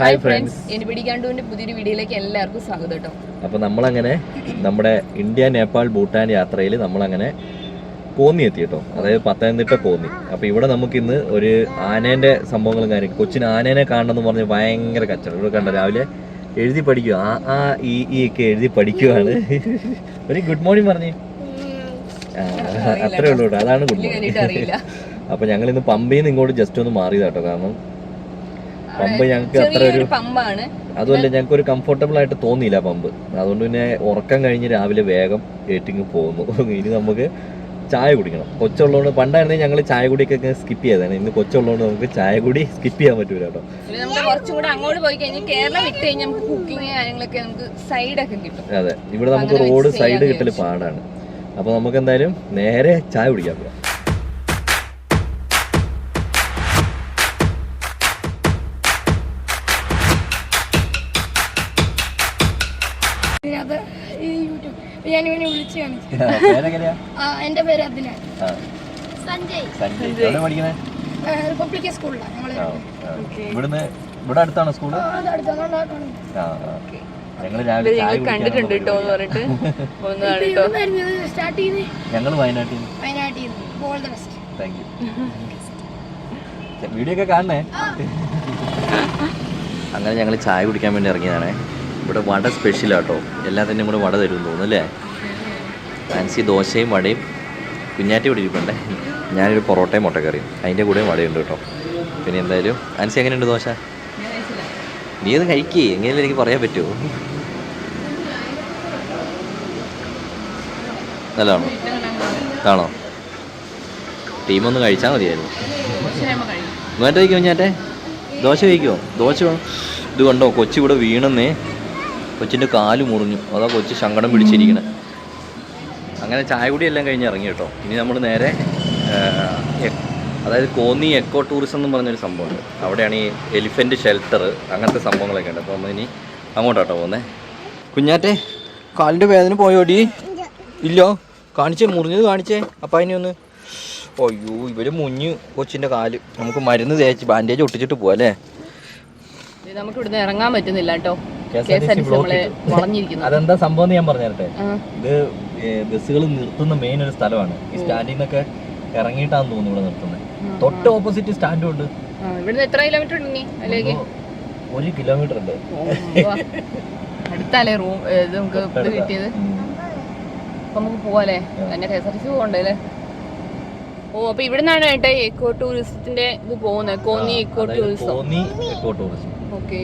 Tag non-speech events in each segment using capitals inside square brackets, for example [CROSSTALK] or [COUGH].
Hi friends any പിടിക്കാണ്ടുവിന്റെ പുതിയൊരു വീഡിയോയിലേക്ക് എല്ലാവർക്കും സ്വാഗതം കേട്ടോ. അപ്പോൾ നമ്മളങ്ങനെ നമ്മുടെ ഇന്ത്യ നേപ്പാൾ ഭൂട്ടാൻ യാത്രയിൽ നമ്മളങ്ങനെ കോന്നി എത്തി കേട്ടോ. അതായത് പത്തനംതിട്ട കോന്നി അപ്പോൾ ഇവിടെ നമുക്കിന്ന് ഒരു ആനേന്റെ സംഭവങ്ങളും കാര്യം കൊച്ചിന് ആനേനെ കാണണമെന്ന് പറഞ്ഞ് ഭയങ്കര കച്ചവടം. ഇവിടെ കണ്ട രാവിലെ എഴുതി പഠിക്കുക ആ ആ ഈ ഈ ഒക്കെ എഴുതി പഠിക്കുകയാണ് ഒരു ഗുഡ് മോർണിംഗ് പറഞ്ഞു. അത്രേ ഉള്ളൂ കേട്ടോ. അതാണ് ഗുഡ് മോർണിംഗ് അപ്പോൾ ഞങ്ങൾ ഇന്ന് പമ്പയിൽ നിന്ന് ഇങ്ങോട്ട് ജസ്റ്റ് ഒന്ന് മാറിയതാട്ടോ കാരണം പമ്പ് ഞങ്ങൾക്ക് അത്ര ഒരു പമ്പാണ്. അതുമല്ല ഞങ്ങൾക്ക് ഒരു കംഫർട്ടബിൾ ആയിട്ട് തോന്നിയില്ല പമ്പ്. അതുകൊണ്ട് പിന്നെ ഉറക്കം കഴിഞ്ഞ് രാവിലെ വേഗം ഏറ്റിങ് പോകുന്നു. [LAUGHS] ഇനി നമുക്ക് ചായ കുടിക്കണം. കൊച്ചുള്ളതുകൊണ്ട് പണ്ടായിരുന്നെങ്കിൽ ഞങ്ങൾ ചായ കുടിയൊക്കെ സ്കിപ്പ് ചെയ്തതാണ്. ഇന്ന് കൊച്ചുള്ളതുകൊണ്ട് നമുക്ക് ചായ കുടി സ്കിപ്പ് [LAUGHS] ചെയ്യാൻ പറ്റൂല കേട്ടോ. കുറച്ചും കൂടെ അങ്ങോട്ട് പോയി കഴിഞ്ഞാൽ കേരളം വിട്ട് കഴിഞ്ഞാൽ നമുക്ക് കുക്കിംഗ് കാര്യങ്ങളൊക്കെ നമുക്ക് സൈഡൊക്കെ കിട്ടും. അതെ. ഇവിടെ നമുക്ക് റോഡ് സൈഡ് കിട്ടൽ പാടാണ്. അപ്പോൾ നമുക്ക് എന്തായാലും നേരെ ചായ കുടിക്കാൻ പോകാം പേരെങ്ങനെയാ? പേര് സഞ്ജയ്. സഞ്ജയ്. എവിടെ പഠിക്കണേ റിപ്പബ്ലിക് സ്കൂളിലാണ് ഞങ്ങൾ. ഇവിടുന്ന് ഇവിടെ അടുത്താണോ. ഞങ്ങൾ രാവിലെ കണ്ടിട്ടുണ്ട് കേട്ടോ എന്ന് പറഞ്ഞിട്ട്. ഞങ്ങൾ വയനാട്ടിൽ താങ്ക് യു വീഡിയോ ഒക്കെ കാണണേ? അങ്ങനെ ഞങ്ങൾ ചായ കുടിക്കാൻ വേണ്ടി ഇറങ്ങിയതാണേ. ഇവിടെ വട സ്പെഷ്യൽ ആട്ടോ. എല്ലാത്തിനും കൂടെ വട തരും തോന്നുന്നു അല്ലേ? ഫാൻസി ദോശയും വടയും കുഞ്ഞാറ്റി ഇവിടെ ഇരിപ്പുണ്ടേ. ഞാനൊരു പൊറോട്ടയും മുട്ടക്കറിയും. അതിന്റെ കൂടെയും വടയുണ്ട് കേട്ടോ. പിന്നെ എന്തായാലും ഫാൻസി എങ്ങനെയുണ്ട് ദോശ? നീ അത് കഴിക്കേ. എങ്ങനെയല്ലേ എനിക്ക് പറയാൻ പറ്റുമോ നല്ലതാണോ? ആണോ? ടീമൊന്ന് കഴിച്ചാൽ മതിയായിരുന്നു. ഇങ്ങോട്ട് കഴിക്കുമോ ഞാറ്റെ ദോശ കഴിക്കുമോ ദോശ ഇത് കണ്ടോ? കൊച്ചി ഇവിടെ വീണെന്നേ. കൊച്ചിന്റെ കാൽ മുറിഞ്ഞു. അതാ കൊച്ചി സങ്കടം പിടിച്ചിരിക്കണേ. അങ്ങനെ ചായ കുടിയെല്ലാം കഴിഞ്ഞ് ഇറങ്ങി കേട്ടോ. ഇനി നമ്മൾ നേരെ അതായത് കോന്നി എക്കോ ടൂറിസം എന്ന് പറഞ്ഞൊരു സംഭവമുണ്ട്. അവിടെയാണ് ഈ എലിഫന്റ് ഷെൽട്ടർ അങ്ങനത്തെ സംഭവങ്ങളൊക്കെ ഉണ്ട്. അപ്പോൾ നമ്മൾ ഇനി അങ്ങോട്ടാട്ടോ പോകുന്നത് കുഞ്ഞാറ്റെ കാലിന്റെ വേദന പോയോടി ഇല്ലോ കാണിച്ചേ മുറിഞ്ഞത് കാണിച്ചേ അപ്പം അതിനെ ഒന്ന്. അയ്യോ ഇവർ മുഞ്ഞു കൊച്ചിന്റെ കാൽ. നമുക്ക് മരുന്ന് തേച്ച് ബാൻഡേജ് ഒട്ടിച്ചിട്ട് പോവാ അല്ലേ? നമുക്ക് ഇവിടുന്ന് ഇറങ്ങാൻ പറ്റുന്നില്ല കേട്ടോ. അതെന്താ സംഭവം ഞാൻ പറഞ്ഞു തരട്ടെ ഇത് ബസ്സുകൾ നിർത്തുന്ന മെയിൻ ഒരു സ്ഥലമാണ്. ഈ സ്റ്റാൻഡിൽ നിന്നൊക്കെ ഇറങ്ങിയിട്ടാന്ന് തോന്നുന്നു ഇവിടെ നിർത്തുന്നത് തൊട്ട് ഓപ്പോസിറ്റ് സ്റ്റാൻഡും ഉണ്ട്. ഇവിടുന്ന് എത്ര കിലോമീറ്റർ ഉണ്ട് ഒരു കിലോമീറ്റർ ഉണ്ട്. അടുത്തല്ലേ റൂം ഇത് നമുക്ക് ഇത് കിട്ടിയത്. നമുക്ക് പോവാല്ലേ തന്നെ K S R T C പോകണ്ടേ ഓ അപ്പൊ ഇവിടുന്നാണ് ഏട്ടാ എക്കോ ടൂറിസത്തിന്റെ ഇത് പോകുന്നത് Konni eco tourism Konni eco tourism okay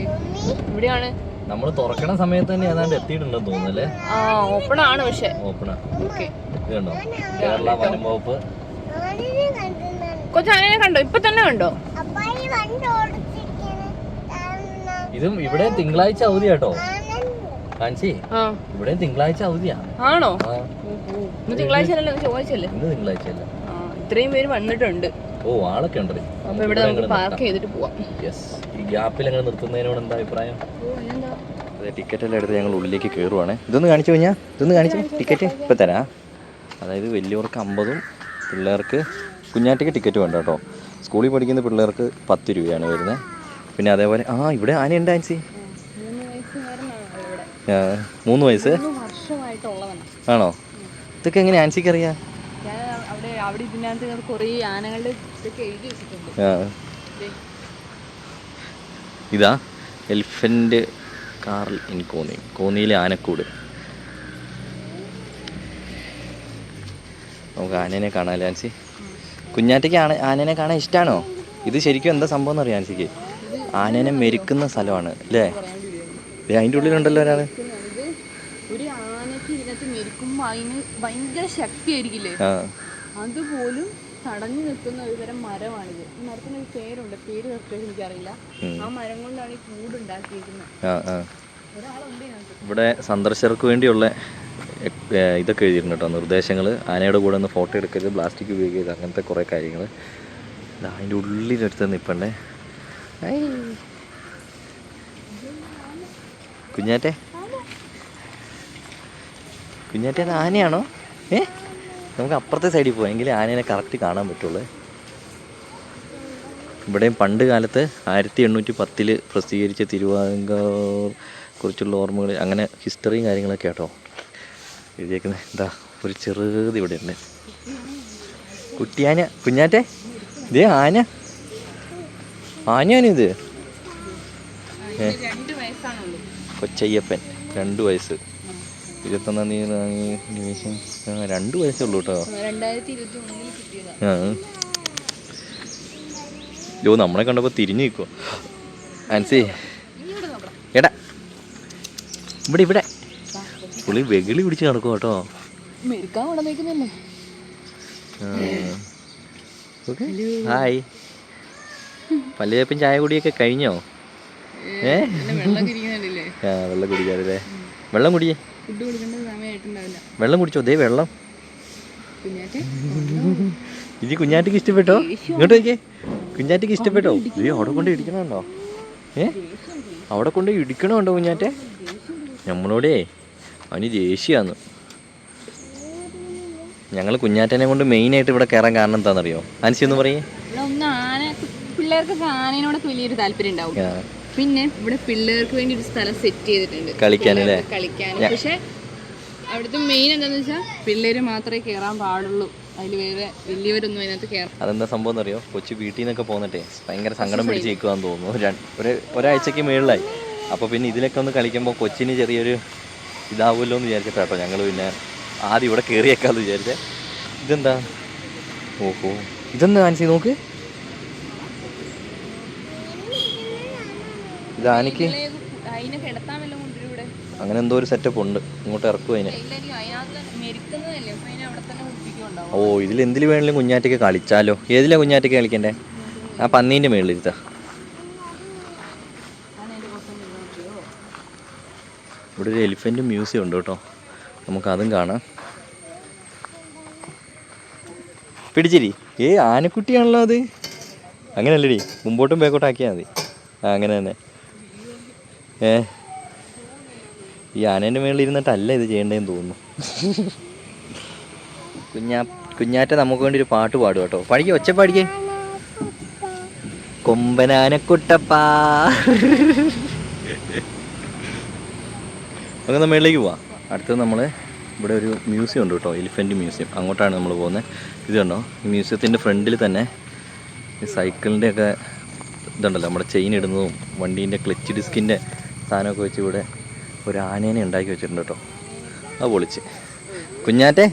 ഇവിടെയാണ് നമ്മൾ തുറക്കണ സമയത്ത് തന്നെ ഏതാണ്ട് എത്തിയിട്ടുണ്ടെന്ന് തോന്നുന്നല്ലേ? ഓപ്പൺ ആണ് പക്ഷേ. ഓപ്പൺ കണ്ടോ? കേരള വനം വകുപ്പ് കൊച്ചാനെ കണ്ടോ? ഇപ്പൊ തന്നെ കണ്ടോ? ഇതും ഇവിടെ തിങ്കളാഴ്ച അവധി കേട്ടോ. കാണിച്ചി? ഇവിടെ തിങ്കളാഴ്ച അവധിയാ. ആണോ? തിങ്കളാഴ്ച അല്ലല്ലോ ഇന്ന് അല്ല ഇത്രയും പേര് വന്നിട്ടുണ്ട്. ഓ ആളൊക്കെ ഉണ്ട്. അപ്പൊ ഇവിടെ നമുക്ക് പാർക്ക് ചെയ്തിട്ട് പോവാം. യെസ് ഗ്യാപ്പിൽ അങ്ങനെ നിർത്തുന്നതിനോട് എന്താ അഭിപ്രായം? അതെ ടിക്കറ്റ് എല്ലാം എടുത്ത് ഞങ്ങൾ ഉള്ളിലേക്ക് കയറുവാണ് ഇതൊന്ന് കാണിച്ചു കഴിഞ്ഞാൽ ഇതൊന്ന് കാണിച്ചു? ടിക്കറ്റ് ഇപ്പം തരാം. അതായത് വലിയവർക്ക് അമ്പതും പിള്ളേർക്ക് കുഞ്ഞാറ്റയ്ക്ക് ടിക്കറ്റ് വേണ്ട കേട്ടോ. സ്കൂളിൽ പഠിക്കുന്ന പിള്ളേർക്ക് പത്ത് രൂപയാണ് വരുന്നത്. പിന്നെ അതേപോലെ ആ ഇവിടെ ആനയുണ്ട് ആൻസി. ആ, മൂന്ന് വയസ്സ് ആണോ ഇതൊക്കെ എങ്ങനെ ആൻസിക്ക് അറിയാം ഞാൻ അവിടെ അവിടെ ഇതിനകത്ത് കുറേ ആനകളുടെ ഇതൊക്കെ എഴുതി വെച്ചിട്ടുണ്ട്. ഇതാ എലിഫന്റ് കാർൽ ഇൻ കോന്നി കോന്നിയിലെ ആനക്കൂട്. നമുക്ക് ആനേനെ കാണാമല്ലോ ആൻസി? കുഞ്ഞാറ്റയ്ക്ക് ആന ആനേനെ കാണാൻ ഇഷ്ടമാണോ ഇത് ശരിക്കും എന്താ സംഭവം എന്ന് അറിയാം ആൻസിക്ക്? ആനേനെ മെരുക്കുന്ന സ്ഥലമാണ് അല്ലേ? അതിന്റെ ഉള്ളിലുണ്ടല്ലോ ഒരാൾ ഭയങ്കര ശക്തിയായിരിക്കില്ലേ? അതുപോലും തടഞ്ഞു നിൽക്കുന്ന ഒരു തരം മരമാണിത്. ഈ മരത്തിന് ഒരു പേരുണ്ട്. പേര് കറക്റ്റ് എനിക്കറിയില്ല ആ മരം കൊണ്ടാണ് ഈ കൂടുണ്ടാക്കിയിരിക്കുന്നത് ഒരാളുണ്ട് ഇതിനകത്ത് ഇവിടെ സന്ദർശകർക്ക് വേണ്ടിയുള്ള ഇതൊക്കെ എഴുതിയിട്ടുണ്ട് കേട്ടോ. നിർദ്ദേശങ്ങൾ ആനയുടെ കൂടെ ഒന്ന് ഫോട്ടോ എടുക്കരുത്. പ്ലാസ്റ്റിക് ഉപയോഗിക്കരുത്. അങ്ങനത്തെ കുറേ കാര്യങ്ങൾ അതിന്റെ ഉള്ളിലെടുത്ത് നിൽപ്പണ്ടേ കുഞ്ഞാറ്റെ. കുഞ്ഞാറ്റേ ആനയാണോ? ഏ? നമുക്ക് അപ്പുറത്തെ സൈഡിൽ പോകാം ആനേനെ കറക്റ്റ് കാണാൻ പറ്റുള്ളൂ. ഇവിടെയും പണ്ട് കാലത്ത് ആയിരത്തി എണ്ണൂറ്റി പത്തിൽ പ്രസിദ്ധീകരിച്ച തിരുവാങ്കൂർ കുറിച്ചുള്ള ഓർമ്മകൾ അങ്ങനെ ഹിസ്റ്ററിയും കാര്യങ്ങളൊക്കെ കേട്ടോ എഴുതിയേക്കുന്നത് എന്താ ഒരു ചെറുത് ഇവിടെ ഉണ്ട്. കുട്ടിയാന കുഞ്ഞാറ്റെ ഇതേ ആന. ആനയാണിത് കൊച്ചയ്യപ്പൻ രണ്ട് വയസ്സ്. ഇരുപത്തൊന്നാം തീയതി വാങ്ങി നിമിഷം രണ്ട് വയസ്സേ ഉള്ളൂ കേട്ടോ. ആ. യോ നമ്മളെ കണ്ടപ്പോൾ തിരിഞ്ഞു നിൽക്കുവോ. ആൻസി എടാ. ഇവിടെ ഇവിടെ. പുള്ളി വെകിളി പിടിച്ച് നടക്കും കേട്ടോ. ഹായ്. പല്ലുവേപ്പൻ ചായ കുടിയൊക്കെ കഴിഞ്ഞോ? ഏ വെള്ളം കുടിക്കാറില്ലേ? വെള്ളം കുടിയേ. ഫുഡ് കൊടുക്കേണ്ട സമയമായിട്ടുണ്ടാവില്ല. വെള്ളം കുടിച്ചോ? ദേ വെള്ളം. ഇത് കുഞ്ഞാറ്റയ്ക്ക് ഇഷ്ടപ്പെട്ടോ? ഇങ്ങോട്ട് നോക്കിയേ. കുഞ്ഞാറ്റയ്ക്ക് ഇഷ്ടപ്പെട്ടോ? ഈ അവിടെ കൊണ്ട് ഇടിക്കണമുണ്ടോ ഏ? അവിടെ കൊണ്ട് ഇടിക്കണമുണ്ടോ കുഞ്ഞാറ്റെ? നമ്മളോടേ അവന് ദേഷ്യാന്ന് ഞങ്ങൾ കുഞ്ഞാറ്റനെ കൊണ്ട് മെയിനായിട്ട് ഇവിടെ കയറാൻ കാരണം എന്താണെന്നറിയോ? ആൻസി ഒന്ന് പറയേ. പിള്ളേർക്ക് ആനയോടൊക്കെ വലിയൊരു താല്പര്യം ഉണ്ടാവും. പിന്നെ ഇവിടെ പിള്ളേർക്ക് വേണ്ടി ഒരു സ്ഥലം സെറ്റ് ചെയ്തിട്ടുണ്ട്. കളിക്കാൻ അല്ലേ? കളിക്കാൻ പക്ഷെ അവിടുത്തെ മെയിൻ എന്താന്ന് വെച്ചാൽ പിള്ളേര് മാത്രമേ കയറാൻ പാടുള്ളൂ. അതിൽ വേറെ വലിയവരൊന്നും അതിനകത്ത് കയറാം അതെന്താ സംഭവം എന്നറിയോ കൊച്ചു വീട്ടിൽ നിന്നൊക്കെ പോന്നിട്ടേ. ഭയങ്കര സങ്കടം പിടിച്ച് നിൽക്കുവാന്ന് തോന്നുന്നു. ഒരു ഒരാഴ്ചക്ക് മേളിലായി. അപ്പോൾ പിന്നെ ഇതിലൊക്കെ ഒന്ന് കളിക്കുമ്പോൾ കൊച്ചിന് ചെറിയൊരു ഇതാവുമല്ലോ എന്ന് വിചാരിച്ചിട്ടാട്ടോ ഞങ്ങൾ പിന്നെ ആദ്യം ഇവിടെ കയറിയേക്കാന്ന് വിചാരിച്ചേ. ഇതെന്താ? ഓഹോ. ഇതെന്താ കാണിച്ചു നോക്ക്. ഇത് ആനയ്ക്ക് അങ്ങനെ എന്തോ ഒരു സെറ്റപ്പ് ഉണ്ട്. ഇങ്ങോട്ട് ഇറക്കും അതിനെ. ഓ ഇതിൽ എന്തിൽ വേണമെങ്കിലും കുഞ്ഞാറ്റയ്ക്ക് കളിച്ചാലോ. ഏതിലാ കുഞ്ഞാറ്റയ്ക്ക് കളിക്കണ്ടേ? ആ പന്നീന്റെ മേളിൽ ഇരുത്ത. ഇവിടെ ഒരു എലിഫന്റ് മ്യൂസിയം ഉണ്ട് കേട്ടോ. നമുക്ക് അതും കാണാം. പിടിച്ചിരി. ഏ ആനക്കുട്ടിയാണല്ലോ അത്. അങ്ങനെയല്ലേടി. മുമ്പോട്ടും ബാക്കോട്ടും ആക്കിയാൽ മതി. ആ അങ്ങനെ തന്നെ. ഏ? ഈ ആനേന്റെ മേളിൽ ഇരുന്നിട്ടല്ല ഇത് ചെയ്യേണ്ടതെന്ന് തോന്നുന്നു. കുഞ്ഞാ കുഞ്ഞാറ്റ നമുക്ക് വേണ്ടി ഒരു പാട്ട് പാടും കേട്ടോ. പഠിക്കേ ഒച്ച പാടിക്കേ. കൊമ്പനാനക്കുട്ടപ്പാ. അങ്ങനെ മേളിലേക്ക് പോവാം. അടുത്തത് നമ്മൾ ഇവിടെ ഒരു മ്യൂസിയം ഉണ്ട് കേട്ടോ എലിഫന്റ് മ്യൂസിയം. അങ്ങോട്ടാണ് നമ്മൾ പോകുന്നത്. ഇത് കണ്ടോ ഈ മ്യൂസിയത്തിന്റെ ഫ്രണ്ടിൽ തന്നെ ഈ സൈക്കിളിന്റെയൊക്കെ ഇതുണ്ടല്ലോ നമ്മുടെ ചെയിൻ ഇടുന്നതും വണ്ടീന്റെ ക്ലച്ച് ഡിസ്കിന്റെ സാധനമൊക്കെ വെച്ച് ഇവിടെ ഒരു ആനേനെ ഉണ്ടാക്കി വെച്ചിട്ടുണ്ട് കേട്ടോ. അത് പൊളിച്ച്. കുഞ്ഞാറ്റെ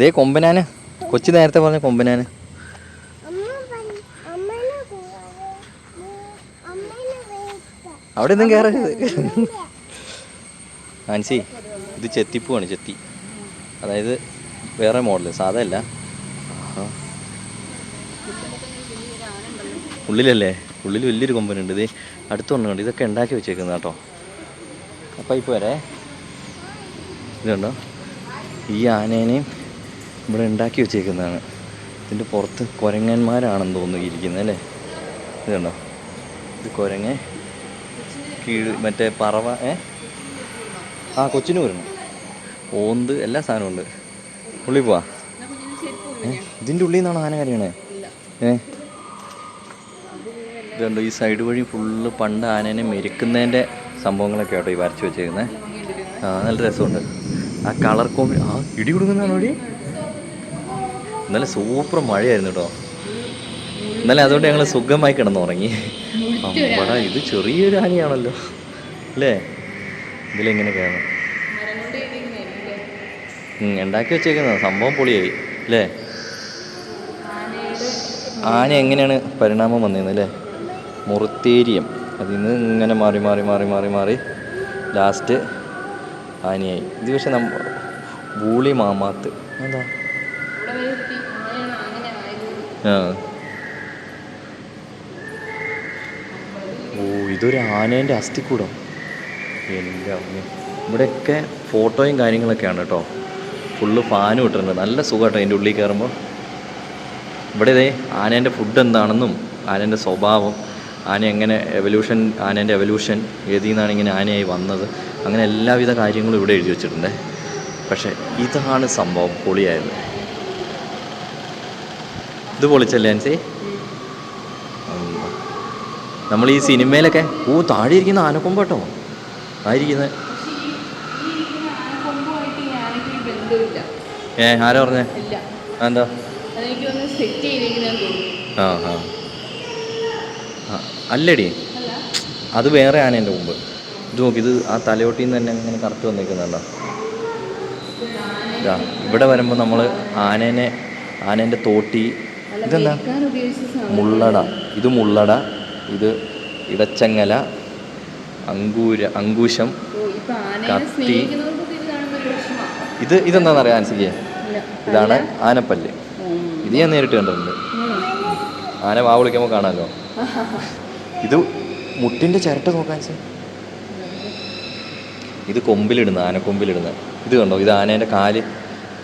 ദേ കൊമ്പനാന്. കൊച്ചു നേരത്തെ പറഞ്ഞ കൊമ്പനാന്. അവിടെ ഒന്നും കയറരുത് ആൻസി ഇത് ചെത്തിപ്പൂവാണ് ചെത്തി. അതായത് വേറെ മോഡൽ സാധാ അല്ല. ആഹാ. ഉള്ളിലല്ലേ? ഉള്ളിൽ വലിയൊരു കൊമ്പനുണ്ട്. ഇത് അടുത്തൊന്നും ഇതൊക്കെ ഉണ്ടാക്കി വെച്ചേക്കുന്ന കേട്ടോ. ഇപ്പോൾ വരെ. ഇതുണ്ടോ? ഈ ആനേനെയും ഇവിടെ ഉണ്ടാക്കി വെച്ചേക്കുന്നതാണ്. ഇതിന്റെ പുറത്ത് കുരങ്ങന്മാരാണെന്ന് തോന്നുന്നു ഇരിക്കുന്നത് അല്ലേ? ഇതുണ്ടോ? ഇത് കുരങ്ങ് കീഴ് മറ്റേ പറവ ഏ? ആ കൊച്ചിന് വരണം ഓന്ത് എല്ലാ സാധനവും ഉണ്ട്. ഉള്ളിൽ പോവാ. ഇതിന്റെ ഉള്ളിൽ നിന്നാണ് ആന കരയണേ? ഏ? ഇതുണ്ടോ ഈ സൈഡ് വഴി ഫുള്ള് പണ്ട് ആനേനെ മെരുക്കുന്നതിന്റെ സംഭവങ്ങളൊക്കെ ആട്ടോ ഈ വരച്ച് വെച്ചേക്കുന്നത് നല്ല രസമുണ്ട്. ആ കളർ കോമ്പി ആ ഇടി കൊടുക്കുന്നതാണോ ഇടി? നല്ല സൂപ്പർ മഴയായിരുന്നു കേട്ടോ. ഇന്നലെ അതുകൊണ്ട് ഞങ്ങൾ സുഖമായി കിടന്നുറങ്ങി. അമ്പടാ ഇത് ചെറിയൊരു ആനയാണല്ലോ അല്ലേ? ഇതിലെങ്ങനെയൊക്കെയാണ് ഉണ്ടാക്കി വെച്ചേക്കുന്ന സംഭവം പൊളിയായി. അല്ലേ? ആന എങ്ങനെയാണ് പരിണാമം വന്നിരുന്നത് അല്ലേ? മുറുത്തേരിയം. അതിൽ നിന്ന് ഇങ്ങനെ മാറി മാറി മാറി മാറി മാറി ലാസ്റ്റ് ആനയായി. ഇത് പക്ഷെ നമ്മ ബൂളി മാമാത്ത്. എന്താ? ഓ ഇതൊരു ആനേന്റെ അസ്ഥിക്കൂടം. എന്റെ അമ്മ. ഇവിടെയൊക്കെ ഫോട്ടോയും കാര്യങ്ങളൊക്കെയാണ് കേട്ടോ. ഫുള്ള് ഫാനും ഇട്ടിട്ടുണ്ട്. നല്ല സുഖം കേട്ടോ അതിന്റെ ഉള്ളിൽ കയറുമ്പോൾ ഇവിടെ ഇതേ ആനേന്റെ ഫുഡ് എന്താണെന്നും ആനേന്റെ സ്വഭാവം. ആന എങ്ങനെ എവല്യൂഷൻ ആനേന്റെ എവല്യൂഷൻ ഏതിൽ നിന്നാണ് ഇങ്ങനെ ആനയായി വന്നത്? അങ്ങനെ എല്ലാവിധ കാര്യങ്ങളും ഇവിടെ എഴുതി വെച്ചിട്ടുണ്ട്. പക്ഷേ ഇതാണ് സംഭവം പൊളിയായത്. ഇത് പൊളിച്ചല്ലേ ആൻസി നമ്മൾ ഈ സിനിമയിലൊക്കെ ഓ താഴെ ഇരിക്കുന്ന ആനക്കൊമ്പട്ടോ ആയിരിക്കുന്നത് ഏ ആരാ പറഞ്ഞേ? എന്താ? ആ ആ, അല്ലടി. അല്ല. അത് വേറെ ആനേന്റെ മുമ്പ്. ഇത് നോക്കി ഇത് ആ തലയോട്ടിൽ നിന്ന് തന്നെ ഇങ്ങനെ കറക്റ്റ് വന്നിരിക്കുന്നുണ്ടോ ഇതാ ഇവിടെ വരുമ്പോൾ നമ്മൾ ആനേനെ ആനേന്റെ തോട്ടി ഇതെന്താ? മുള്ളട. ഇത് മുള്ളട ഇത് ഇടച്ചങ്ങല അങ്കൂര അങ്കൂശം കത്തി. ഇത് ഇതെന്താണെന്നറിയാം ആൻസിക്ക്. ഇതാണ് ആനപ്പല്ല്. ഇത് ഞാൻ നേരിട്ട് കണ്ടിട്ടുണ്ട്. ആന വാ വിളിക്കുമ്പോൾ കാണാമല്ലോ ഇത് മുട്ടിന്റെ ചിരട്ട നോക്കാൻ സാർ. ഇത് കൊമ്പിലിടുന്ന ആനക്കൊമ്പിലിടുന്ന ഇത് കണ്ടോ? ഇത് ആനേന്റെ കാൽ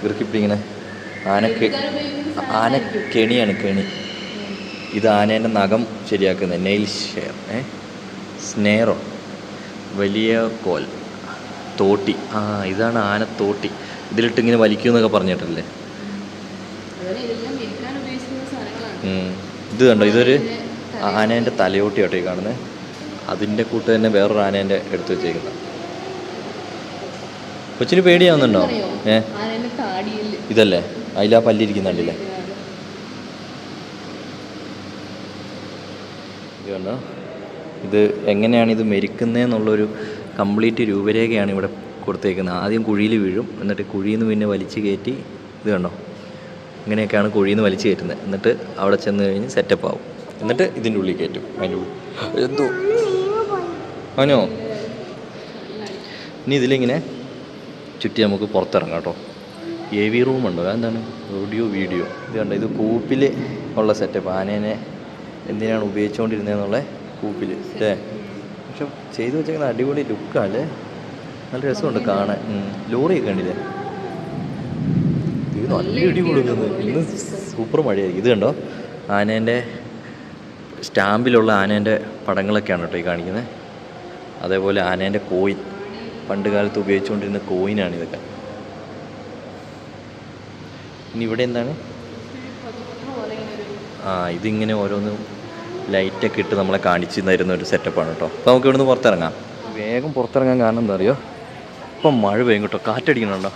ഇറുക്കിപ്പിടിങ്ങനെ ആനക്ക് ആന കെണിയാണ് കെണി. ഇത് ആനേന്റെ നഖം ശരിയാക്കുന്നത്. നെയിൽ ഷെയർ ഏ? സ്നേറോ വലിയ കോൽ. തോട്ടി. ആ ഇതാണ് ആന തോട്ടി. ഇതിലിട്ട് ഇങ്ങനെ വലിക്കുമെന്നൊക്കെ പറഞ്ഞിട്ടല്ലേ. ഇത് കണ്ടോ? ഇതൊരു ആനേന്റെ തലയോട്ടിയാട്ടോ ഈ കാണുന്നത് അതിന്റെ കൂട്ട് തന്നെ വേറൊരു ആനേന്റെ എടുത്ത് വെച്ചേക്കുന്നത് കൊച്ചിന് പേടിയാവുന്നുണ്ടോ? ഏ? ഇതല്ലേ? അതിലാ പല്ലിരിക്കുന്നുണ്ടല്ലേ? കണ്ടോ? ഇത് എങ്ങനെയാണ് ഇത് മെരിക്കുന്നതെന്നുള്ളൊരു കംപ്ലീറ്റ് രൂപരേഖയാണ് ഇവിടെ കൊടുത്തേക്കുന്നത് ആദ്യം കുഴിയിൽ വീഴും എന്നിട്ട് കുഴിയിൽ നിന്ന് പിന്നെ വലിച്ചു കയറ്റി ഇത് കണ്ടോ? ഇങ്ങനെയൊക്കെയാണ് കുഴിയിൽ നിന്ന് വലിച്ചു കയറ്റുന്നത് എന്നിട്ട് അവിടെ ചെന്ന് കഴിഞ്ഞ് സെറ്റപ്പ് ആവും. എന്നിട്ട് ഇതിന്റെ ഉള്ളിൽ കയറ്റും. അതിന്റെ ഉള്ളിൽ. എന്തോ? അവനോ? ഇനി ഇതിലിങ്ങനെ ചുറ്റി നമുക്ക് പുറത്തിറങ്ങാം കേട്ടോ. എ വി റൂമുണ്ടോ അതെന്താണ്? ഓഡിയോ വീഡിയോ ഇത് കണ്ടോ? ഇത് കൂപ്പിൽ ഉള്ള സെറ്റപ്പ് ആനേനെ എന്തിനാണ് ഉപയോഗിച്ചുകൊണ്ടിരുന്നതെന്നുള്ള കൂപ്പിൽ അല്ലേ? പക്ഷെ ചെയ്തു വെച്ചേക്കുന്ന അടിപൊളി ലുക്കാല്ലേ നല്ല രസമുണ്ട് കാണാൻ. ലോറിയൊക്കെ കണ്ടില്ലേ? ഇത് നല്ല ഇടി കൊടുക്കുന്നത് ഇന്ന് സൂപ്പർ മഴയായിരിക്കും. ഇത് കണ്ടോ? ആനേന്റെ സ്റ്റാമ്പിലുള്ള ആനേന്റെ പടങ്ങളൊക്കെയാണ് കേട്ടോ ഈ കാണിക്കുന്നത്. അതേപോലെ ആനേന്റെ കോയിൻ. പണ്ട് കാലത്ത് ഉപയോഗിച്ചുകൊണ്ടിരുന്ന കോയിനാണ് ഇതൊക്കെ. ഇനി ഇവിടെ എന്താണ്? ആ ഇതിങ്ങനെ ഓരോന്ന് ലൈറ്റൊക്കെ ഇട്ട് നമ്മളെ കാണിച്ചു തരുന്ന ഒരു സെറ്റപ്പാണ് കേട്ടോ. അപ്പോൾ നമുക്ക് ഇവിടുന്ന് പുറത്തിറങ്ങാം. വേഗം പുറത്തിറങ്ങാൻ കാരണം എന്താ അറിയോ? ഇപ്പം മഴ പെയ്യും കേട്ടോ. കാറ്റടിക്കണുണ്ടോ?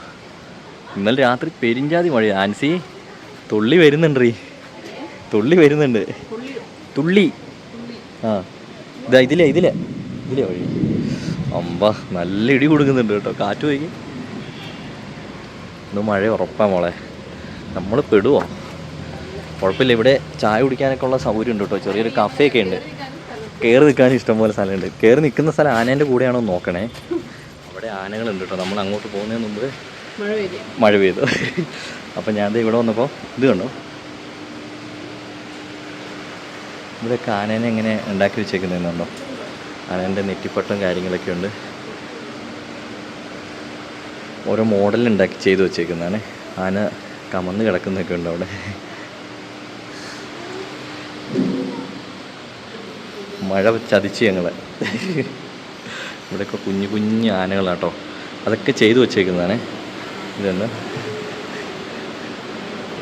ഇന്നലെ രാത്രി പെരിഞ്ചാതി മഴ ആൻസി തുള്ളി വരുന്നുണ്ട് തുള്ളി വരുന്നുണ്ട്. തുള്ളി. ആ. ഇതാ ഇതിലേ ഇതിലേ. ഇതിലേ വഴി. അമ്പ നല്ല ഇടി കൊടുക്കുന്നുണ്ട് കേട്ടോ. കാറ്റ് പോയി. ഇന്ന് മഴ ഉറപ്പാ മോളെ. നമ്മൾ പെടുവോ? കുഴപ്പമില്ല ഇവിടെ ചായ കുടിക്കാനൊക്കെ ഉള്ള സൗകര്യം ഉണ്ട് കേട്ടോ. ചെറിയൊരു കഫേയൊക്കെ ഉണ്ട്. കയറി നിൽക്കാൻ ഇഷ്ടംപോലെ സ്ഥലമുണ്ട്. കയറി നിൽക്കുന്ന സ്ഥലം ആനേന്റെ കൂടെയാണോ നോക്കണേ. അവിടെ ആനകളുണ്ട് കേട്ടോ. നമ്മൾ അങ്ങോട്ട് പോകുന്നതിന് മുമ്പ് മഴ പെയ്തു. അപ്പം ദേ ഇവിടെ വന്നപ്പോൾ ഇത് കണ്ടോ. ഇവിടെയൊക്കെ ആനേനെ എങ്ങനെ ഉണ്ടാക്കി വെച്ചേക്കുന്നതെന്നുണ്ടോ? ആനേന്റെ നെറ്റിപ്പട്ടം കാര്യങ്ങളൊക്കെ ഉണ്ട്. ഓരോ മോഡൽ ഉണ്ടാക്കി ചെയ്തു വെച്ചേക്കുന്നതാണ്. ആന കമന്ന് കിടക്കുന്നൊക്കെ ഉണ്ട് അവിടെ. മഴ ചതിച്ച് ഞങ്ങളെ. ഇവിടെയൊക്കെ കുഞ്ഞു കുഞ്ഞു ആനകളാട്ടോ. അതൊക്കെ ചെയ്തു വെച്ചേക്കുന്നതാണ്. ഇതെന്ന്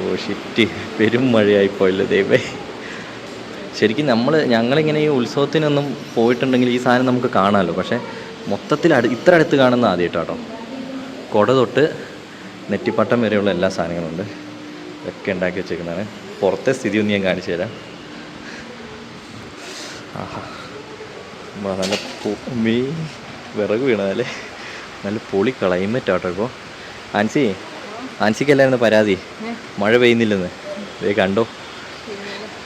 ഓ ഷിറ്റ് പെരും മഴയായിപ്പോയല്ലോ ദൈവേ ശരിക്കും നമ്മൾ ഞങ്ങളിങ്ങനെ ഈ ഉത്സവത്തിനൊന്നും പോയിട്ടുണ്ടെങ്കിൽ ഈ സാധനം നമുക്ക് കാണാമല്ലോ പക്ഷേ മൊത്തത്തിൽ അടു ഇത്ര അടുത്ത് കാണുന്ന ആദ്യമായിട്ടാട്ടോ. കുട തൊട്ട് നെറ്റിപ്പട്ടം വരെയുള്ള എല്ലാ സാധനങ്ങളുണ്ട്. ഇതൊക്കെ ഉണ്ടാക്കി വെച്ചേക്കുന്നതാണ്. പുറത്തെ സ്ഥിതി ഒന്ന് ഞാൻ കാണിച്ചു തരാം. ആഹാ. നല്ല മീ വിറക് വീണതല്ലേ നല്ല പൊളി ക്ലൈമറ്റ് ആട്ടോ ഇപ്പോൾ ആൻസി ആൻസിക്കല്ലായിരുന്നു പരാതി. മഴ പെയ്യുന്നില്ലെന്ന്. ദേ കണ്ടോ?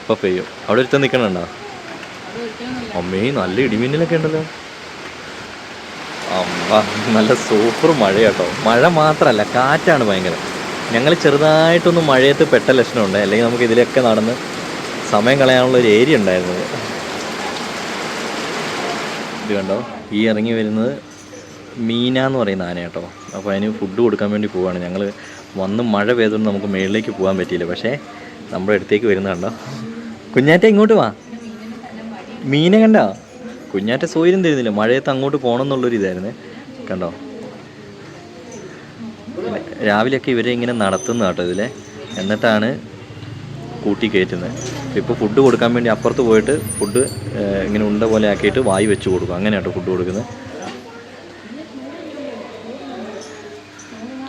ഇപ്പോൾ പെയ്യും. അവിടെ ഒരുത്തം നിൽക്കണുണ്ടോ അമ്മേ നല്ല ഇടിമിന്നലൊക്കെ ഉണ്ടല്ലോ. അമ്മ നല്ല സൂപ്പർ മഴയാട്ടോ. മഴ മാത്രമല്ല കാറ്റാണ് ഭയങ്കര. ഞങ്ങൾ ചെറുതായിട്ടൊന്ന് മഴയത്ത് പെട്ട ലക്ഷണമുണ്ട്. അല്ലെങ്കിൽ നമുക്ക് ഇതിലൊക്കെ നടന്ന് സമയം കളയാനുള്ള ഒരു ഏരിയ ഉണ്ടായിരുന്നത്. ഇത് കണ്ടോ? ഈ ഇറങ്ങി വരുന്നത് മീന എന്ന് പറയുന്ന ആന കേട്ടോ അപ്പോൾ അതിന് ഫുഡ് കൊടുക്കാൻ വേണ്ടി പോവാണ്. ഞങ്ങൾ വന്ന് മഴ പെയ്തുകൊണ്ട് നമുക്ക് മേളിലേക്ക് പോകാൻ പറ്റിയില്ല. പക്ഷേ നമ്മുടെ അടുത്തേക്ക് വരുന്ന കണ്ടോ കുഞ്ഞാറ്റ ഇങ്ങോട്ട് വാ. മീനെ കണ്ടോ? കുഞ്ഞാറ്റ സൂര്യം തരുന്നില്ല. മഴയത്ത് അങ്ങോട്ട് പോകണം എന്നുള്ളൊരു ഇതായിരുന്നു. കണ്ടോ? രാവിലെയൊക്കെ ഇവരെ ഇങ്ങനെ നടത്തുന്ന കേട്ടോ ഇതിലെ. എന്നിട്ടാണ് കൂട്ടി കയറ്റുന്നത്. ഇപ്പോൾ ഫുഡ് കൊടുക്കാൻ വേണ്ടി അപ്പുറത്ത് പോയിട്ട് ഫുഡ് ഇങ്ങനെ ഉണ്ട പോലെ ആക്കിയിട്ട് വായി വെച്ച് കൊടുക്കും. അങ്ങനെയാട്ടോ ഫുഡ് കൊടുക്കുന്നത്.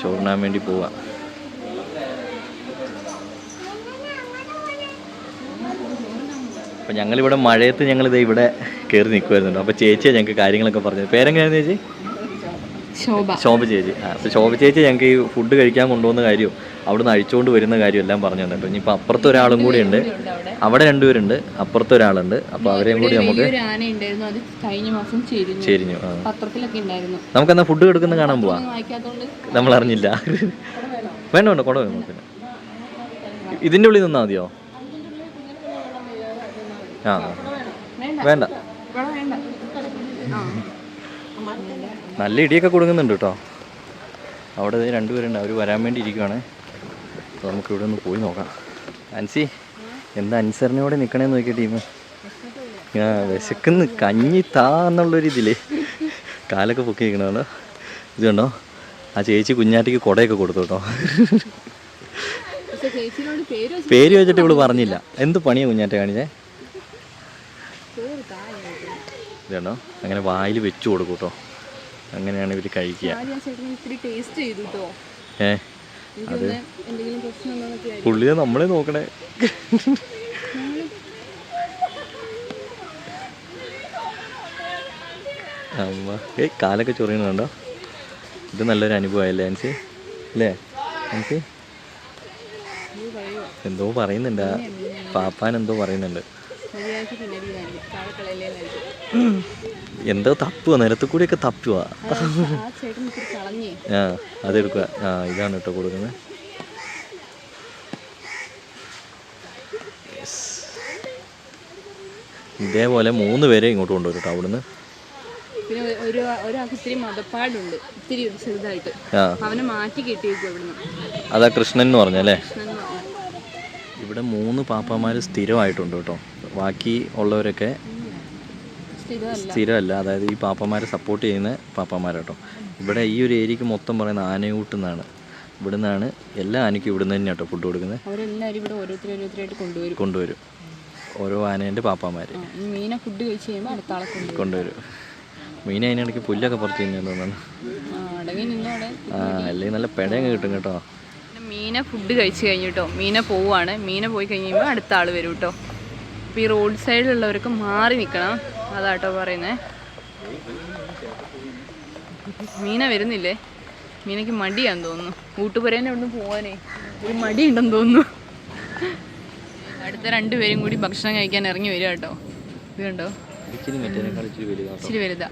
ചോറിനാൻ വേണ്ടി പോവാം. അപ്പം ഞങ്ങളിവിടെ മഴയത്ത് ഞങ്ങളിത് ഇവിടെ കയറി നിൽക്കുമായിരുന്നുണ്ട് അപ്പോൾ ചേച്ചിയാണ് ഞങ്ങൾക്ക് കാര്യങ്ങളൊക്കെ പറഞ്ഞു പേരെങ്ങനെയായിരുന്നു ചേച്ചി? ശോഭ. ശോഭ ചേച്ചി. ആ അപ്പോൾ ശോഭ ചേച്ചി ഞങ്ങൾക്ക് ഈ ഫുഡ് കഴിക്കാൻ കൊണ്ടുപോകുന്ന കാര്യവും അവിടുന്ന് അഴിച്ചുകൊണ്ട് വരുന്ന കാര്യം എല്ലാം പറഞ്ഞു തന്നിട്ടു ഇനിയിപ്പോൾ അപ്പുറത്ത് ഒരാളും കൂടി ഉണ്ട്. അവിടെ? രണ്ടുപേരുണ്ട്. അപ്പുറത്ത് ഒരാളുണ്ട്. അപ്പോൾ അവരെയും കൂടി നമുക്ക് ചെരിഞ്ഞു. നമുക്കെന്നാ ഫുഡ് കൊടുക്കുന്ന കാണാൻ പോവാം? നമ്മളറിഞ്ഞില്ല. നമ്മൾ അറിഞ്ഞില്ല വേണ്ട വേണ്ട കൊട നമുക്ക് ഇതിന്റെ ഉള്ളിൽ നിന്നാൽ മതിയോ? ആ. വേണ്ട. ഇവിടെ നല്ല ഇടിയൊക്കെ കൊടുക്കുന്നുണ്ട് കേട്ടോ. അവിടെ രണ്ടുപേരുണ്ട്. അവർ വരാൻ വേണ്ടി ഇരിക്കുവാണ്. അപ്പോൾ നമുക്ക് ഇവിടെ ഒന്ന് പോയി നോക്കാം. അൻസി എന്താ അനുസരണയോടെ നിൽക്കണേന്ന് നോക്കിയ ടീം? ആ വിശക്കുന്ന്. കഞ്ഞി താ എന്നുള്ളൊരു ഇതിലേ കാലൊക്കെ പൊക്കി നിൽക്കണതാണ് ഇത് കണ്ടോ? ആ ചേച്ചി കുഞ്ഞാറ്റിക്ക് കുടയൊക്കെ കൊടുത്തു കേട്ടോ. പേര് പേര് വെച്ചിട്ട് ഇവൾ പറഞ്ഞില്ല. എന്ത് പണിയാ കുഞ്ഞാറ്റ കാണിച്ചേ? ഇത് അങ്ങനെ വായിൽ വെച്ച് കൊടുക്കും കേട്ടോ. അങ്ങനെയാണ് ഇവർ കഴിക്കുക. ഏ? പുള്ളിയെ നമ്മളെ നോക്കണേ. അമ്മ. ഏയ് കാലൊക്കെ ചൊറിയണുണ്ടോ ഇത് നല്ലൊരു അനുഭവമല്ലേ അൻസി? അല്ലേ? അൻസി? എന്തോ പറയുന്നുണ്ട്. പാപ്പാൻ എന്തോ പറയുന്നുണ്ട്. എന്തോ തപ്പുക നിലത്ത് കൂടിയൊക്കെ തപ്പുക ആ അതെടുക്കുക. ആ ഇതാണ് കേട്ടോ കൊടുക്കുന്നത്. ഇതേപോലെ മൂന്ന് പേരെ ഇങ്ങോട്ട് കൊണ്ടുവരും കേട്ടോ അവിടുന്ന്. പിന്നെ ഒരു ഒരാൾക്ക് ഇത്തിരി മതപ്പാടുണ്ട്. ഇത്തിരി ചെറുതായിട്ട്. അവനെ മാറ്റി കെട്ടിയേക്കും ഇവിടുന്ന്. അതാ കൃഷ്ണൻ എന്ന് പറഞ്ഞല്ലേ. ഇവിടെ മൂന്ന് പാപ്പമാര് സ്ഥിരമായിട്ടുണ്ട് കേട്ടോ. ബാക്കി ഉള്ളവരൊക്കെ സ്ഥിരമല്ല. അതായത് ഈ പാപ്പന്മാരെ സപ്പോർട്ട് ചെയ്യുന്ന പാപ്പന്മാരാട്ടോ. ഇവിടെ ഈ ഒരു ഏരിയക്ക് മൊത്തം പറയുന്ന ആനയൂട്ടെന്നാണ്. ഇവിടെ നിന്നാണ് എല്ലാ ആനയ്ക്കും ഇവിടെ നിന്ന് തന്നെ കേട്ടോ ഫുഡ് കൊടുക്കുന്നത് അവരെല്ലാവരും ഇവിടെ കൊണ്ടുവരും. കൊണ്ടുവരും. ഓരോ ആനേന്റെ പാപ്പാമാർ ആ, ഈ മീനെ ഫുഡ് കഴിച്ച് കഴിയുമ്പോൾ അടുത്ത ആളെ കൊണ്ടുവരും. മീൻ മീൻ അതിനിടയ്ക്ക് പുല്ലൊക്കെ പറിച്ച് കഴിഞ്ഞാൽ തോന്നുന്നു. ആ, അല്ലെങ്കിൽ നല്ല പെടയൊക്കെ കിട്ടും കേട്ടോ. മീനെ ഫുഡ് കഴിച്ച് കഴിഞ്ഞിട്ടോ മീനെ പോവാണ് മീനെ പോയി കഴിയുമ്പോൾ അടുത്ത ആൾ വരും കേട്ടോ. അപ്പോൾ ഈ റോഡ് സൈഡിലുള്ളവർക്ക് മാറി നിൽക്കണം അതാട്ടോ പറയുന്നത് മീന വരുന്നില്ലേ? മീനയ്ക്ക് മടിയാന്ന് തോന്നുന്നു. കൂട്ടുപുരേനെ ഒന്ന് പോവാനേ. ഒരു മടിയുണ്ടെന്ന് തോന്നുന്നു. അടുത്ത രണ്ടുപേരും കൂടി ഭക്ഷണം കഴിക്കാൻ ഇറങ്ങി വരിക കേട്ടോ. ഇത് കണ്ടോ? ഇച്ചിരി വലുതാ.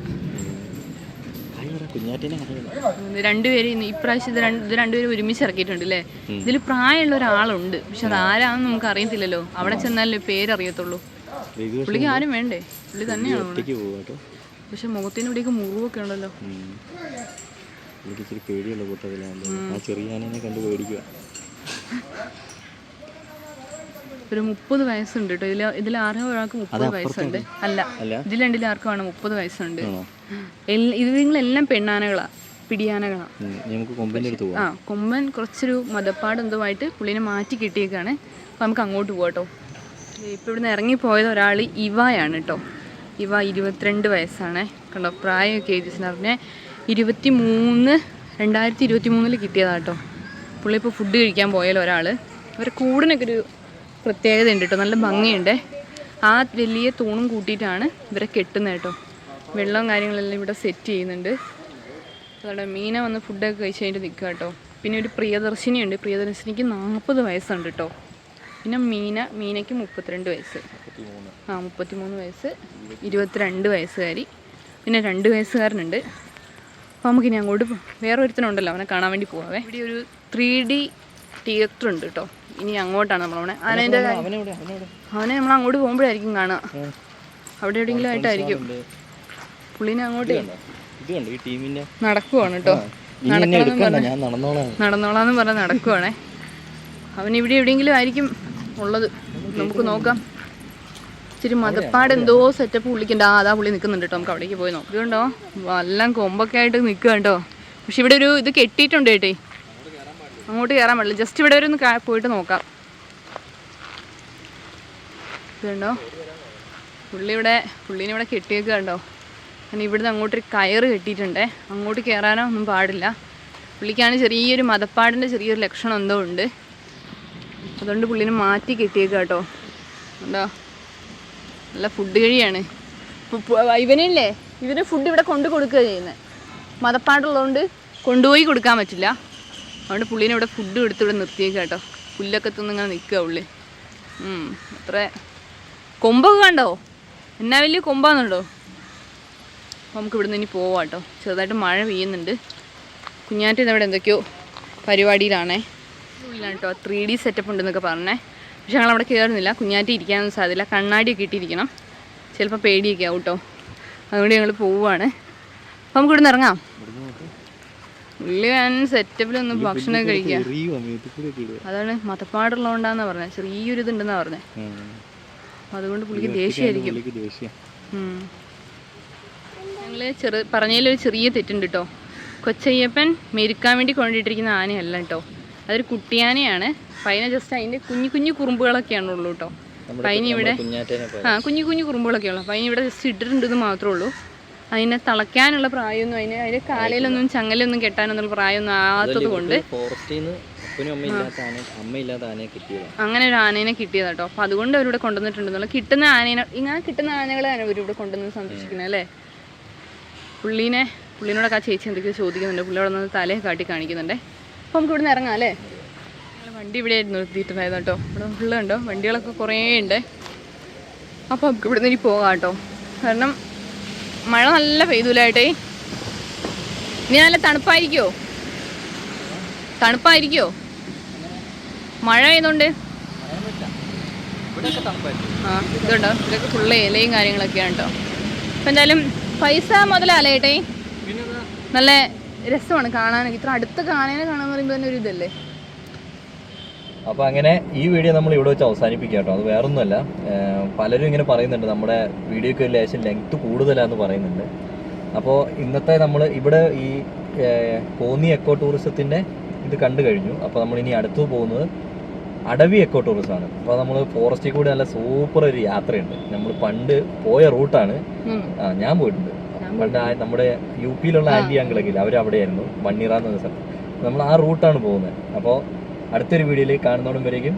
രണ്ടുപേരും ഇപ്രാവശ്യം ഇത് രണ്ട് ഇത് രണ്ടുപേരും ഒരുമിച്ച് ഇറക്കിയിട്ടുണ്ട് അല്ലേ ഇതിൽ പ്രായമുള്ള ഒരാളുണ്ട്. പക്ഷെ അത് ആരാണെന്ന് നമുക്ക് അറിയത്തില്ലല്ലോ. അവിടെ ചെന്നാലേ പേരറിയത്തുള്ളൂ പുള്ളിക്ക് ആരും വേണ്ടേ? പുള്ളി തന്നെയാണോ പക്ഷെ മുഖത്തിന് ഇവിടെയൊക്കെ മുറിവൊക്കെ ഉണ്ടല്ലോ. എനിക്ക് ഇച്ചിരി പേടിയുള്ള കൂട്ടത്തിലാണ് ആ ചെറിയ ആനേനെ കണ്ട് പേടിക്കുക ഒരു മുപ്പത് വയസ്സുണ്ട് കേട്ടോ. ഇതിൽ ഇതിൽ ആർക്കും ഒരാൾക്ക് മുപ്പത് വയസ്സുണ്ട്. അല്ല? ഇതിൽ രണ്ടിൽ ആർക്കുമാണ് മുപ്പത് വയസ്സുണ്ട്. ആണോ? ഇത് നിങ്ങളെല്ലാം പെണ്ണാനകളാണ് പിടിയാനകളാണ് നമുക്ക് കൊമ്പിന്റെ അടുത്ത് പോവാം. ആ കൊമ്പൻ കുറച്ചൊരു മതപ്പാട് എന്തുമായിട്ട് പുള്ളിനെ മാറ്റി കിട്ടിയേക്കാണ്. അപ്പോൾ നമുക്ക് അങ്ങോട്ട് പോകട്ടോ ഇപ്പോൾ ഇവിടുന്ന് ഇറങ്ങിപ്പോയത് ഒരാൾ ഇവായാണ് കേട്ടോ ഇവ ഇരുപത്തിരണ്ട് വയസ്സാണ്. കണ്ടോ പ്രായമൊക്കെ ഏജിസിന് പറഞ്ഞാൽ ഇരുപത്തി മൂന്ന് രണ്ടായിരത്തി ഇരുപത്തി മൂന്നിൽ കിട്ടിയതാണ് കേട്ടോ പുള്ളി ഇപ്പോൾ ഫുഡ് കഴിക്കാൻ പോയാലോ ഒരാൾ ഇവരെ കൂടിനൊക്കെ ഒരു പ്രത്യേകത ഉണ്ട് കേട്ടോ നല്ല ഭംഗിയുണ്ട്. ആ വലിയ തൂണും കൂട്ടിയിട്ടാണ് ഇവരെ കെട്ടുന്നത് കേട്ടോ വെള്ളവും കാര്യങ്ങളെല്ലാം ഇവിടെ സെറ്റ് ചെയ്യുന്നുണ്ട്. അതോടെ മീന വന്ന് ഫുഡൊക്കെ കഴിച്ച് കഴിഞ്ഞിട്ട് നിൽക്കുക കേട്ടോ. പിന്നെ ഒരു പ്രിയദർശിനി ഉണ്ട് പ്രിയദർശിനിക്ക് നാൽപ്പത് വയസ്സുണ്ട് കേട്ടോ. പിന്നെ മീന മീനയ്ക്ക് മുപ്പത്തിരണ്ട് വയസ്സ്. ആ മുപ്പത്തിമൂന്ന് വയസ്സ്. ഇരുപത്തിരണ്ട് വയസ്സുകാരി. പിന്നെ രണ്ട് വയസ്സുകാരനുണ്ട്. അപ്പോൾ നമുക്കിനി അങ്ങോട്ട് വേറെ ഒരുത്തനുണ്ടല്ലോ അവനെ കാണാൻ വേണ്ടി പോവാവേ. ഇവിടെ ഒരു ത്രീ ഡി തിയേറ്റർ ഉണ്ട് കേട്ടോ. ഇനി അങ്ങോട്ടാണ് നമ്മൾ അവനെ അവനെ നമ്മൾ അങ്ങോട്ട് പോകുമ്പോഴായിരിക്കും കാണുക. അവിടെ എവിടെയെങ്കിലും ആയിട്ടായിരിക്കും. പുള്ളീനെ അങ്ങോട്ട് ഈ ടീമിന്റെ? നടക്കുവാണ് കേട്ടോ നടന്നോളാന്ന് പറഞ്ഞ് നടക്കുവാണേ. അവൻ ഇവിടെ എവിടെയെങ്കിലും ആയിരിക്കും ഉള്ളത്. നമുക്ക് നോക്കാം. ഇച്ചിരി മതപ്പാട് എന്തോ സെറ്റപ്പ് പുള്ളിക്കുണ്ട് ആ അതാ പുള്ളി നിൽക്കുന്നുണ്ട് കേട്ടോ നമുക്ക് അവിടേക്ക് പോയി നോക്കാം. ഇതുകൊണ്ടോ എല്ലാം കൊമ്പൊക്കെ ആയിട്ട് നിൽക്കുക കേട്ടോ പക്ഷെ ഇവിടെ ഒരു ഇത് കെട്ടിയിട്ടുണ്ട് കേട്ടേ അങ്ങോട്ട് കയറാൻ പാടില്ല. ജസ്റ്റ് ഇവിടെ വരെ ഒന്ന് പോയിട്ട് നോക്കാം. ഇതുണ്ടോ? പുള്ളി ഇവിടെ പുള്ളീനെ ഇവിടെ കെട്ടിയേക്ക് കണ്ടോ കാരണം ഇവിടുന്ന് അങ്ങോട്ടൊരു കയറ് കെട്ടിയിട്ടുണ്ടേ. അങ്ങോട്ട് കയറാനോ ഒന്നും പാടില്ല. പുള്ളിക്കാണ് ചെറിയൊരു മതപ്പാടിന്റെ ചെറിയൊരു ലക്ഷണം എന്തോ ഉണ്ട്. അതുകൊണ്ട് പുള്ളിനെ മാറ്റി കെട്ടിയേക്ക് കേട്ടോ. ഉണ്ടോ നല്ല ഫുഡ് കഴിയാണ്. ഇവനില്ലേ? ഇവന് ഫുഡ് ഇവിടെ കൊണ്ടു കൊടുക്കുക ചെയ്യുന്നത് മതപ്പാടുള്ളതുകൊണ്ട് കൊണ്ടുപോയി കൊടുക്കാൻ പറ്റില്ല. അതുകൊണ്ട് പുള്ളിനെ ഇവിടെ ഫുഡ് എടുത്ത് ഇവിടെ നിർത്തിയേക്ക് കേട്ടോ. പുല്ലൊക്കെ തിന്നിങ്ങനെ നിൽക്കുക ഉള്ളി അത്ര. കൊമ്പൊക്കെ കണ്ടോ? എന്നാ വലിയ കൊമ്പാന്നുണ്ടോ? അപ്പോൾ നമുക്ക് ഇവിടുന്ന് ഇനി പോവാം കേട്ടോ. ചെറുതായിട്ട് മഴ പെയ്യുന്നുണ്ട്. കുഞ്ഞാറ്റിന് ഇവിടെ എന്തൊക്കെയോ പരിപാടിയിലാണേ. കേട്ടോ ത്രീ ഡി സെറ്റപ്പ് ഉണ്ടെന്നൊക്കെ പറഞ്ഞേ. പക്ഷെ ഞങ്ങൾ അവിടെ കയറുന്നില്ല കുഞ്ഞാറ്റി ഇരിക്കാനൊന്നും സാധ്യത കണ്ണാടിയൊക്കെ ഇട്ടിരിക്കണം. ചിലപ്പോൾ പേടിയൊക്കെ ആവും കേട്ടോ. അതുകൊണ്ട് ഞങ്ങൾ പോവുകയാണ് അപ്പോൾ നമുക്ക് ഇവിടുന്ന് ഇറങ്ങാം. ഉള്ളി ഞാൻ സെറ്റപ്പിലൊന്ന് ഭക്ഷണം കഴിക്കാം. അതാണ് മതപ്പാടുള്ളതുകൊണ്ടാന്നാ പറഞ്ഞത് ചെറിയൊരു ഇതുണ്ടെന്നാ പറഞ്ഞത് അതുകൊണ്ട് പുള്ളിക്ക് ദേഷ്യമായിരിക്കും ഞങ്ങൾ ചെറു പറഞ്ഞതിലൊരു ചെറിയ തെറ്റുണ്ട് കേട്ടോ കൊച്ചയ്യപ്പൻ മെരുക്കാൻ വേണ്ടി കൊണ്ടിട്ടിരിക്കുന്ന ആനയല്ല കേട്ടോ അതൊരു കുട്ടിയാനയാണ്. പൈന ജസ്റ്റ് അതിന്റെ കുഞ്ഞു കുഞ്ഞു കുറുമ്പുകളൊക്കെയാണ് ഉള്ളൂ കേട്ടോ പൈന കുഞ്ഞാറ്റേനെ ആ കുഞ്ഞു കുഞ്ഞു കുറുമ്പുകളൊക്കെ ഉള്ളൂ. അപ്പം ഇവിടെ ജസ്റ്റ് ഇട്ടിട്ടുണ്ടെന്ന് മാത്രമേ ഉള്ളൂ. അതിനെ തളയ്ക്കാനുള്ള പ്രായമൊന്നും അതിന് അതിന്റെ കാലയിലൊന്നും ചങ്ങലൊന്നും കെട്ടാനൊന്നുള്ള പ്രായമൊന്നും ആകാത്തത് കൊണ്ട് അങ്ങനെ ഒരു ആനേനെ കിട്ടിയത് കേട്ടോ അപ്പം അതുകൊണ്ട് അവരിവിടെ കൊണ്ടുവന്നിട്ടുണ്ടെന്നുള്ള. കിട്ടുന്ന ആനേനെ ഇങ്ങനെ കിട്ടുന്ന ആനകളെയാണ് ഇവരിവിടെ കൊണ്ടുവന്ന് സംരക്ഷിക്കുന്നത് അല്ലേ? പുള്ളീനെ പുള്ളീനോടൊക്കെ ആ ചേച്ചി എന്തൊക്കെയോ ചോദിക്കുന്നുണ്ട്. പുള്ളി അവിടെ നിന്ന് തലയെ കാട്ടി കാണിക്കുന്നുണ്ട്. അപ്പോൾ നമുക്ക് ഇവിടുന്ന് ഇറങ്ങാം അല്ലേ? വണ്ടി ഇവിടെ നിർത്തിയിട്ടുണ്ടായിരുന്നു കേട്ടോ. ഇവിടെ ഫുള്ള് ഉണ്ടോ? വണ്ടികളൊക്കെ കുറേ ഉണ്ട്. അപ്പോൾ നമുക്ക് ഇവിടുന്ന് ഇനി പോകാം കേട്ടോ. കാരണം മഴ നല്ല പെയ്തൂലായിട്ടേ. ഇനി നല്ല തണുപ്പായിരിക്കുമോ തണുപ്പായിരിക്കുമോ മഴ ആയതുകൊണ്ട്? ആ ഇതുണ്ടോ? ഇതൊക്കെ ഫുള്ള് ഇലയും കാര്യങ്ങളൊക്കെയാണ് കേട്ടോ. അപ്പം എന്തായാലും പൈസ മുതലല്ലേ ഏട്ടേ നല്ല രസമാണ് കാണാനൊക്കെ ഇത്ര അടുത്ത് കാണാനെ കാണാൻ പറയുമ്പോ തന്നെ ഒരു ഇതല്ലേ? അപ്പൊ അങ്ങനെ ഈ വീഡിയോ നമ്മൾ ഇവിടെ വെച്ച് അവസാനിപ്പിക്കാം കേട്ടോ. അത് വേറൊന്നുമല്ല. പലരും ഇങ്ങനെ പറയുന്നുണ്ട് നമ്മുടെ വീഡിയോക്ക് ലേശം ലെങ്ത് കൂടുതലാന്ന് പറയുന്നുണ്ട്. അപ്പോൾ ഇന്നത്തെ നമ്മൾ ഇവിടെ ഈ കോന്നി എക്കോ ടൂറിസത്തിന്റെ ഇത് കണ്ടു കഴിഞ്ഞു. അപ്പോൾ നമ്മൾ ഇനി അടുത്ത് പോകുന്നത് അടവി എക്കോ ടൂറിസം ആണ് അപ്പോൾ നമ്മൾ ഫോറസ്റ്റിൽ കൂടി നല്ല സൂപ്പർ ഒരു യാത്രയുണ്ട്. നമ്മൾ പണ്ട് പോയ റൂട്ടാണ് ആ ഞാൻ പോയിട്ടുണ്ട്. പണ്ട് നമ്മുടെ യു പിയിലുള്ള ആന്റി അങ്കിളൊക്കെ ഇല്ല അവർ അവിടെയായിരുന്നു മണ്ണിറ എന്ന് സ്ഥലം നമ്മൾ ആ റൂട്ടാണ് പോകുന്നത്. അപ്പോൾ അടുത്തൊരു വീഡിയോയിൽ കാണുന്നോടും വരേക്കും.